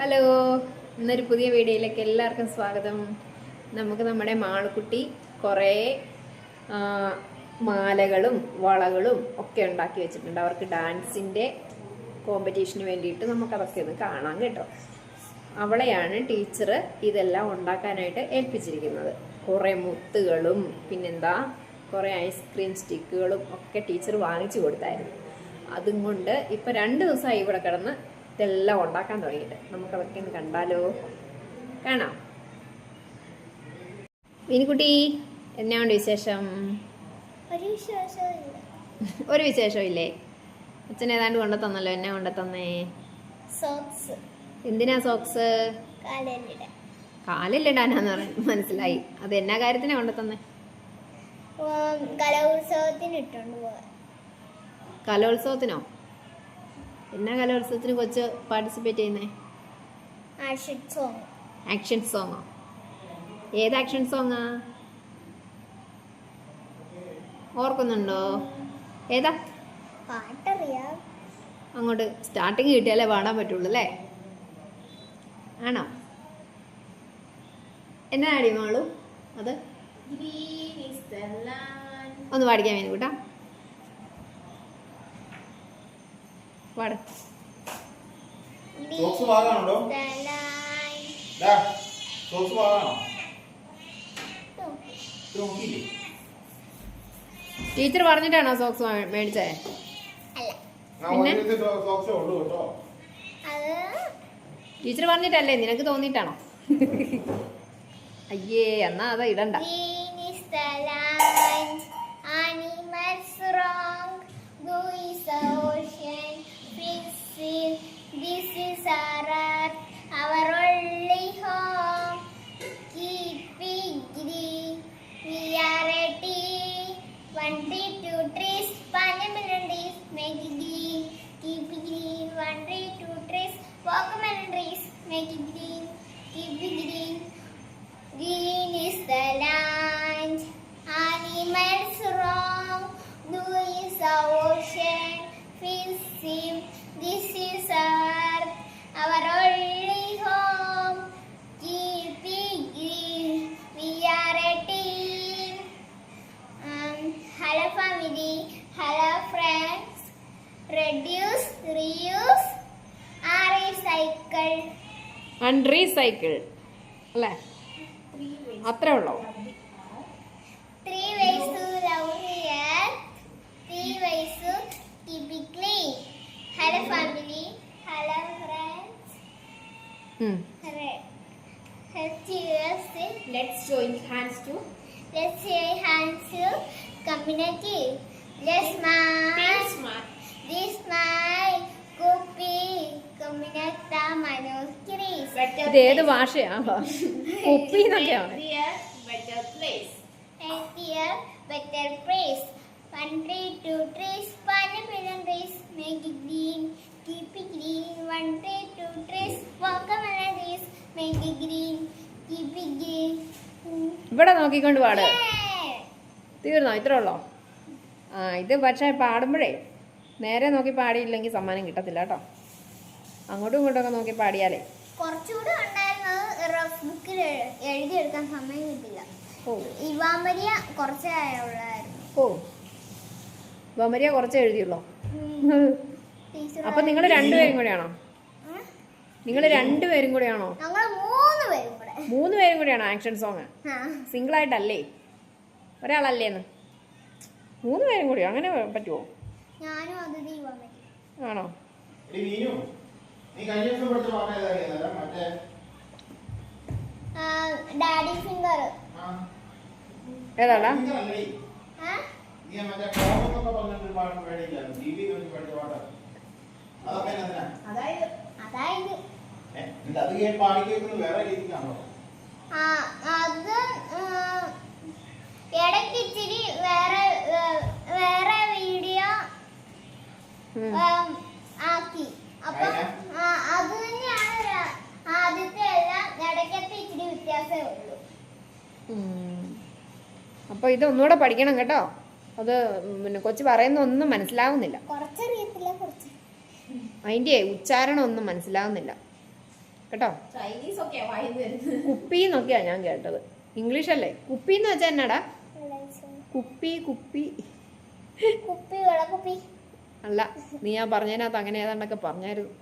Hello ഇന്നൊരു പുതിയ വീഡിയോയിലേക്ക് എല്ലാവർക്കും സ്വാഗതം. നമുക്ക് നമ്മുടെ മാളുക്കുട്ടി കുറേ മാലകളും വളകളും ഒക്കെ ഉണ്ടാക്കി വെച്ചിട്ടുണ്ട്. അവർക്ക് ഡാൻസിന്റെ കോമ്പറ്റീഷന് വേണ്ടിയിട്ട് നമുക്കതൊക്കെ ഒന്ന് കാണാം കേട്ടോ. അവളെയാണ് ടീച്ചർ ഇതെല്ലാം ഉണ്ടാക്കാനായിട്ട് ഏൽപ്പിച്ചിരിക്കുന്നത്. കുറേ മുത്തുകളും പിന്നെന്താ കുറേ ഐസ്ക്രീം സ്റ്റിക്കുകളും ഒക്കെ ടീച്ചർ വാങ്ങിച്ചു കൊടുത്തായിരുന്നു. അതും കൊണ്ട് ഇപ്പം രണ്ട് ദിവസമായി ഇവിടെ കിടന്ന് ഇതെല്ലാം ഉണ്ടാക്കാൻ തുടങ്ങിയിട്ട്. നമുക്ക് അതൊക്കെ ഒന്ന് കണ്ടാലോ? കാണാം. മീനുകുട്ടി എന്നാണ്ട് വിശേഷം? ഒരു വിശേഷം ഇല്ലേ അച്ഛൻ ഏതാണ്ട് കൊണ്ടു തന്നല്ലോ എന്നെ കൊണ്ടു തന്നേ സോക്സ്. എന്തിനാ സോക്സ്? കാലിലിടാനാന്ന് പറഞ്ഞു മനസ്സിലായി. അത് എന്നാ കാര്യത്തിനാ കൊണ്ടു തന്നേ ഇട്ടോണ്ട് കലോത്സവത്തിനോ? എന്നാ കലോത്സവത്തിന് കൊച്ച് പാർട്ടിസിപ്പേറ്റ് ചെയ്യുന്നേ? ആക്ഷൻ സോങ് ആക്ഷൻ സോങ്ങോ ഏത് ആക്ഷൻ സോങ്ങാ ഓർക്കുന്നുണ്ടോ? ഏതാ? പാട്ടറിയാം. അങ്ങോട്ട് സ്റ്റാർട്ടിങ് കിട്ടിയാലേ പാടാൻ പറ്റുള്ളൂ അല്ലേ? ആണോ? എന്നാ അടിമാളു? അത്? ഒന്ന് പാടിക്കാൻ വേണ്ടി കൂട്ടാ പാട് സോക്സ് ഡാ സോക്സ് നോക്കിയില്ലേ ടീച്ചർ പറഞ്ഞിട്ടാണോ സോക്സ് മേടിച്ചേ? ടീച്ചർ പറഞ്ഞിട്ടല്ലേ നിനക്ക് തോന്നിട്ടാണോ അയ്യേ എന്നാ അതാ ഇടണ്ട. Who is the is this is our earth our swim. This is our, our only home. Keep it green, we are a team. Um, hello family, hello friends. Reduce, reuse, and recycle. അൺറീസൈക്കിൾ അല്ലേ അത്രേ ഉള്ളോ Three ways to love the earth. Three ways to keep it clean. Hello family. Hello friends. Hmm. Re- Let's cheers. Let's join hands to Let's say hands to community. Let's smile. This smile. Kupi. Community Manuscripts. ഇത് ഏത് ഭാഷയാ കുപ്പി എന്നൊക്കെയാണ് better better place. Place tree, make it green, keep it green. One tree, two trees, walk a million trees, make it green, keep it green. ഇവിടെ നോക്കിക്കൊണ്ട് പാട്. തീർന്നോ? ഇത്രേ ഉള്ളോ? ആ ഇത് പക്ഷേ പാടുമ്പോഴേ നേരെ നോക്കി പാടിയില്ലെങ്കിൽ സമ്മാനം കിട്ടത്തില്ല കേട്ടോ. അങ്ങോട്ടും ഇങ്ങോട്ടും ഒക്കെ നോക്കി പാടിയാലേ. കുറച്ചുകൂടി ഉണ്ടായിരുന്നത് റഫ് ബുക്കിൽ എഴുതിയെടുക്കാൻ സമയം കിട്ടില്ല ഓ. ഇവാമരിയ കുറച്ചേ ഉള്ളായിരുന്നു ഓ. വമരിയ കുറച്ച് എഴുതിയുള്ളോ. അപ്പൊ നിങ്ങൾ രണ്ടുപേരും കൂടെയാണോ? നിങ്ങൾ രണ്ടുപേരും കൂടെയാണോ? മൂന്ന് പേരും കൂടെ. മൂന്ന് പേരും കൂടെയാണോ ആക്ഷൻ സോങ്? സിംഗിൾ ആയിട്ടല്ലേ ഒരാളല്ലേന്ന്? മൂന്ന് പേരും കൂടിയോ? അങ്ങനെ പറ്റുമോ ആണോ? എടി നീനു നീ കഴിഞ്ഞ ദിവസം പഠിച്ച പാട്ട് ഏതാ മറ്റേ ഡാഡി ഫിംഗർ ആ, ഏതാടാ. നീ ആ മറ്റേ കോപം എന്നൊക്കെ പറഞ്ഞിട്ട് പാട്ട് പേടിയില്ലായിരുന്നു. ടി വി നോക്കി പഠിച്ച പാട്ട്. അതൊക്കെ എന്നാ അതായത് എന്നിട്ട് അത് കേട്ട് പാടി കേൾക്കുന്നത് വേറെ രീതിക്കാണോ? ആ, അത് ആ, ഇടയ്ക്ക് ഇച്ചിരി വേറെ വേറെ വീഡിയോ ആക്കി. അപ്പൊ അത് തന്നെയാണ് ര- ആദ്യത്തെ എല്ലാം ഇടയ്ക്കത്തെ ഇച്ചിരി വ്യത്യാസമേ ഉള്ളൂ. അപ്പൊ ഇത് ഒന്നുകൂടെ പഠിക്കണം കേട്ടോ. അത് പിന്നെ കൊച്ചു പറയുന്ന ഒന്നും മനസ്സിലാവുന്നില്ല അതിന്റെ ഉച്ചാരണം ഒന്നും മനസ്സിലാവുന്നില്ല. കേട്ടോ? കുപ്പി എന്നൊക്കെയാ ഞാൻ കേട്ടത്. ഇംഗ്ലീഷ് അല്ലേ കുപ്പി എന്ന് വെച്ചാൽ എന്നാടാ കുപ്പി. കുപ്പി കുപ്പി. അല്ല നീ ഞാൻ പറഞ്ഞതിനകത്ത് അങ്ങനെ ഏതാണ്ടൊക്കെ പറഞ്ഞായിരുന്നു.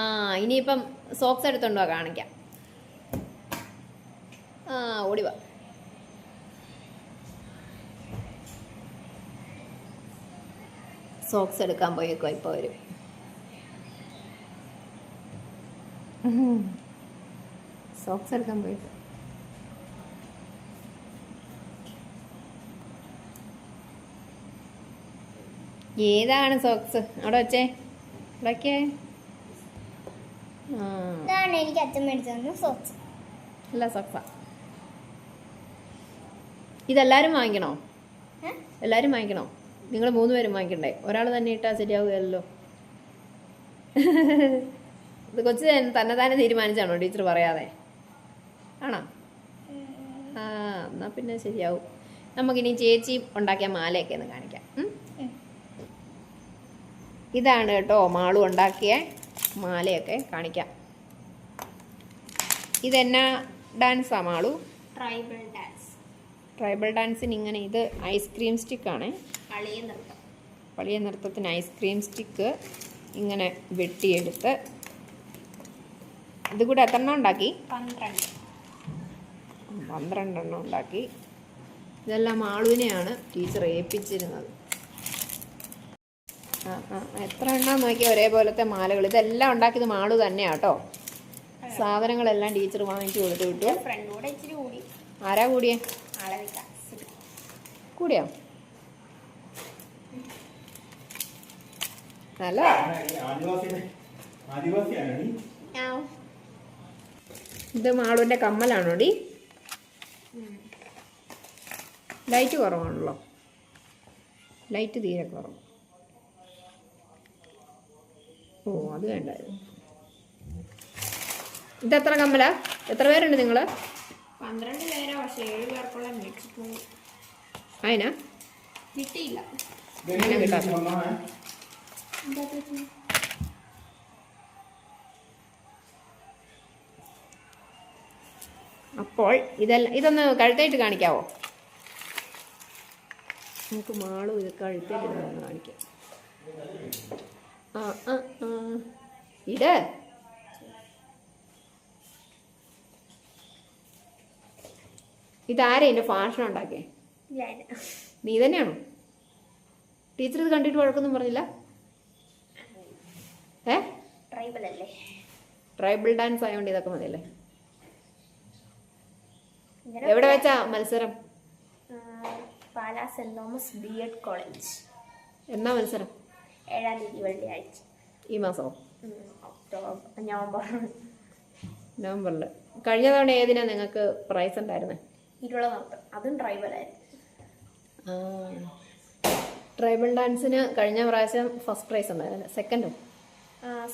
ആ ഇനിയിപ്പം സോക്സ് എടുത്തോണ്ടോ കാണിക്കാം. ആ ഓടിവാ സോക്സ് എടുക്കാൻ പോയേക്കോ ഇപ്പോൾ അവർ സോക്സ് എടുക്കാൻ പോയേക്കോ ഏതാണ് സോക്സ് അവിടെ വെച്ചേ. ഇവിടേക്കേ എനിക്ക് അച്ഛൻ മേടിച്ചു സോക്സ് അല്ല സോക്സാ ഇതെല്ലാരും വാങ്ങിക്കണോ? എല്ലാരും വാങ്ങിക്കണോ? നിങ്ങൾ മൂന്ന് പേരും വാങ്ങിക്കണ്ടേ? ഒരാൾ തന്നെ ഇട്ടാൽ ശരിയാവുകയല്ലോ. ഇത് കൊച്ചു തന്നെ തന്നെ തീരുമാനിച്ചാണോ ടീച്ചർ പറയാതെ? ആണോ? ആ എന്നാൽ പിന്നെ ശരിയാവും. നമുക്കിനി ചേച്ചി ഉണ്ടാക്കിയ മാലയൊക്കെ ഒന്ന് കാണിക്കാം. ഇതാണ് കേട്ടോ മാളു ഉണ്ടാക്കിയ മാലയൊക്കെ കാണിക്കാം. ഇതെന്നാ ഡാൻസാ മാളു? Tribal dance. ട്രൈബൽ ഡാൻസിന് ഇങ്ങനെ ഇത് ഐസ്ക്രീം സ്റ്റിക്കാണേ. പളിയ നൃത്തത്തിന് ഐസ്ക്രീം സ്റ്റിക്ക് ഇങ്ങനെ വെട്ടിയെടുത്ത് ഇത് കൂടെ എത്ര എണ്ണം ഉണ്ടാക്കി? പന്ത്രണ്ട്. പന്ത്രണ്ടെണ്ണം ഉണ്ടാക്കി. ഇതെല്ലാം ആളുവിനെയാണ് ടീച്ചർ ഏൽപ്പിച്ചിരുന്നത്. ആ ആ എത്ര എണ്ണം നോക്കിയാൽ ഒരേപോലത്തെ മാലകൾ. ഇതെല്ലാം ഉണ്ടാക്കിയത് മാളു തന്നെയാണ് കേട്ടോ. സാധനങ്ങളെല്ലാം ടീച്ചർ വാങ്ങിച്ചു കൊടുത്തു വിട്ടു. ആരാ കൂടിയേ? കൂടിയോ? നല്ല ഇത് മാളുവിന്റെ കമ്മലാണോ ഡി? ലൈറ്റ് കുറവാണല്ലോ. ലൈറ്റ് തീരെ കുറവ്. ഓ അത് വേണ്ടായിരുന്നു. ഇതെത്ര കമ്മലാ? എത്ര പേരുണ്ട് നിങ്ങൾ പന്ത്രണ്ട് പേരാ പക്ഷെ ഏഴ് പേർക്കുള്ള മേടിച്ചിട്ട് അതിനാ കിട്ടിയില്ല? അപ്പോൾ ഇതെല്ലാം ഇതൊന്ന് കഴുത്തായിട്ട് കാണിക്കാവോ? നമുക്ക് മാളും ഇത് കഴുത്തായിട്ട് കാണിക്കാം. ആ ആ ആ. ഇട് ഇതാരാ ഇതിന്റെ ഫാഷൻ ഉണ്ടാക്കിയേ? നീ തന്നെയാണോ? ടീച്ചർ ഇത് കണ്ടിട്ട് വഴക്കൊന്നും പറഞ്ഞില്ല? ഏ? ട്രൈബൽ അല്ലേ? ട്രൈബൽ ഡാൻസ് ആയതുകൊണ്ട് ഇതൊക്കെ മതിയല്ലേ? എവിടെ വെച്ചാ മത്സരം? Pala saint Thomas B Ed college. എന്നാ മത്സരം? ഏഴാം തീയതി വെള്ളിയാഴ്ച. ഈ മാസം ഒക്ടോബർ നവംബർ. നവംബറിൽ കഴിഞ്ഞ തവണ ഏതിനാ നിങ്ങൾക്ക് പ്രൈസ് ഉണ്ടായിരുന്നത് ഇരുള നൃത്തം അതും ട്രൈബൽ ആയിരുന്നു. ട്രൈബൽ ഡാൻസിന് കഴിഞ്ഞ പ്രാവശ്യം ഫസ്റ്റ് പ്രൈസ് ഉണ്ടായിരുന്നു സെക്കൻഡോ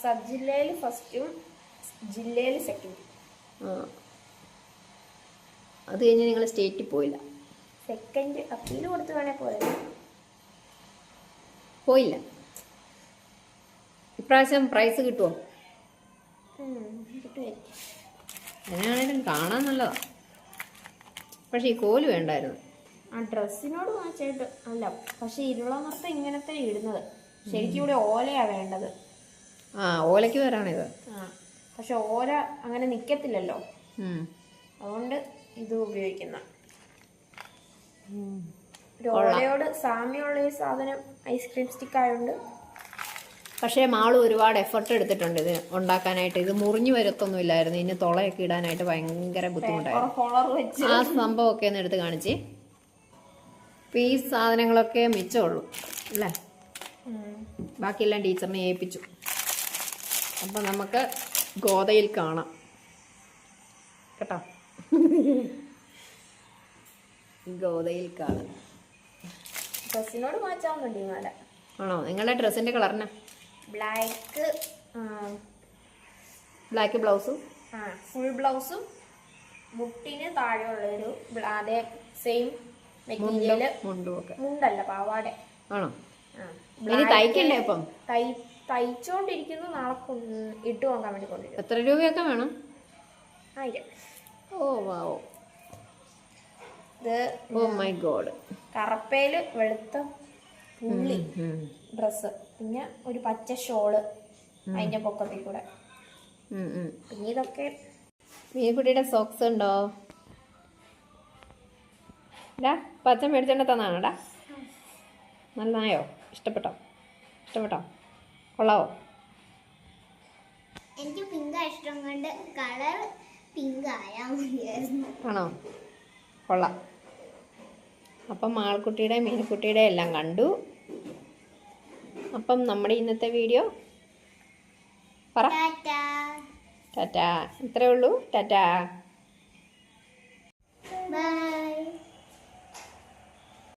സബ് ജില്ലയിൽ ഫസ്റ്റും ജില്ലയിൽ സെക്കൻഡും അത് കഴിഞ്ഞ് നിങ്ങൾ സ്റ്റേറ്റിൽ പോയില്ല? സെക്കൻഡ് അപ്പീൽ കൊടുത്ത് വേണേ പോയത് പോയില്ല? ഇപ്രാവശ്യം പ്രൈസ് കിട്ടുമോ അങ്ങനെയാണേലും കാണാൻ നല്ലതാ. പക്ഷെ ഈ കോൽ വേണ്ടായിരുന്നു. ആ ഡ്രസ്സിനോട് മാച്ചായിട്ട് അല്ല പക്ഷെ ഇരുള നൃത്തം ഇങ്ങനത്തെ ഇടുന്നത്. ശരിക്കും ഇവിടെ ഓലയാ വേണ്ടത്. ആ ഓലയ്ക്ക് വരാണിത് ആ പക്ഷെ ഓല അങ്ങനെ നിക്കത്തില്ലല്ലോ. അതുകൊണ്ട് ഇത് ഉപയോഗിക്കുന്ന. ഓലയോട് സാമ്യമുള്ള ഈ സാധനം ഐസ്ക്രീം സ്റ്റിക്ക് ആയതുകൊണ്ട് പക്ഷേ മാൾ ഒരുപാട് എഫർട്ട് എടുത്തിട്ടുണ്ട് ഇത് ഉണ്ടാക്കാനായിട്ട്. ഇത് മുറിഞ്ഞു വരത്തൊന്നുമില്ലായിരുന്നു ഇനി തുളയൊക്കെ ഇടാനായിട്ട് ഭയങ്കര ബുദ്ധിമുട്ടായിരുന്നു ആ സംഭവമൊക്കെ ഒന്ന് എടുത്ത് കാണിച്ച്. ഇപ്പം ഈ സാധനങ്ങളൊക്കെ മിച്ചമുള്ളൂ അല്ലേ. ബാക്കിയെല്ലാം ടീച്ചറിനെ ഏൽപ്പിച്ചു. അപ്പം നമുക്ക് ഗോതയിൽ കാണാം. കേട്ടോ? ഗോതയിൽ കാണാം. ഡ്രസ്സിനോട് മാറ്റാവുന്നുണ്ട് ഈ മാല. ആണോ? നിങ്ങളുടെ ഡ്രസ്സിന്റെ കളറിനാ ബ്ലാക്ക് ബ്ലാക്ക് ബ്ലൗസും ആ ഫുൾ ബ്ലൗസും മുട്ടിന് താഴെയുള്ളൊരു അതേ സെയിം മെറ്റീരിയൽ മുണ്ടല്ല പാവാടെ. ആണോ? തയ്ക്കണ്ടേ അപ്പം തൈ തയ്ച്ചോണ്ടിരിക്കുന്നു നാളെ ഇട്ടു നോക്കാൻ വേണ്ടി കൊണ്ടുവരും. എത്ര രൂപയൊക്കെ വേണം? ആയിരം. ഓ വാവോ ഇത് ഓ മൈ ഗോഡ്. കറപ്പയിൽ വെളുത്ത പുള്ളി ഡ്രസ് പിന്നെ ഒരു പച്ച ഷോൾ അതിന്റെ പൊക്കത്തിൽ കൂടെ. പിന്നെ ഇതൊക്കെ മീൻകുട്ടിയുടെ സോക്സ് ഉണ്ടോ? ഡാ പച്ച മേടിച്ചോണ്ട് തന്നാണോടാ നന്നായോ? ഇഷ്ടപ്പെട്ടോ? ഇഷ്ടപ്പെട്ടോ? കൊള്ളാവോ? എനിക്ക് പിങ്ക് ഇഷ്ടം കൊണ്ട് കളർ പിങ്ക് ആയാൽ മതിയായിരുന്നു. ആണോ? കൊള്ളാം. അപ്പം മാൾക്കുട്ടിയുടെ മീൻകുട്ടിയുടെ എല്ലാം കണ്ടു. അപ്പം നമ്മുടെ ഇന്നത്തെ വീഡിയോ പറ. ടാറ്റാ. ടാറ്റാ. ഇത്രേ ഉള്ളൂ. ടാറ്റാ. ബൈ.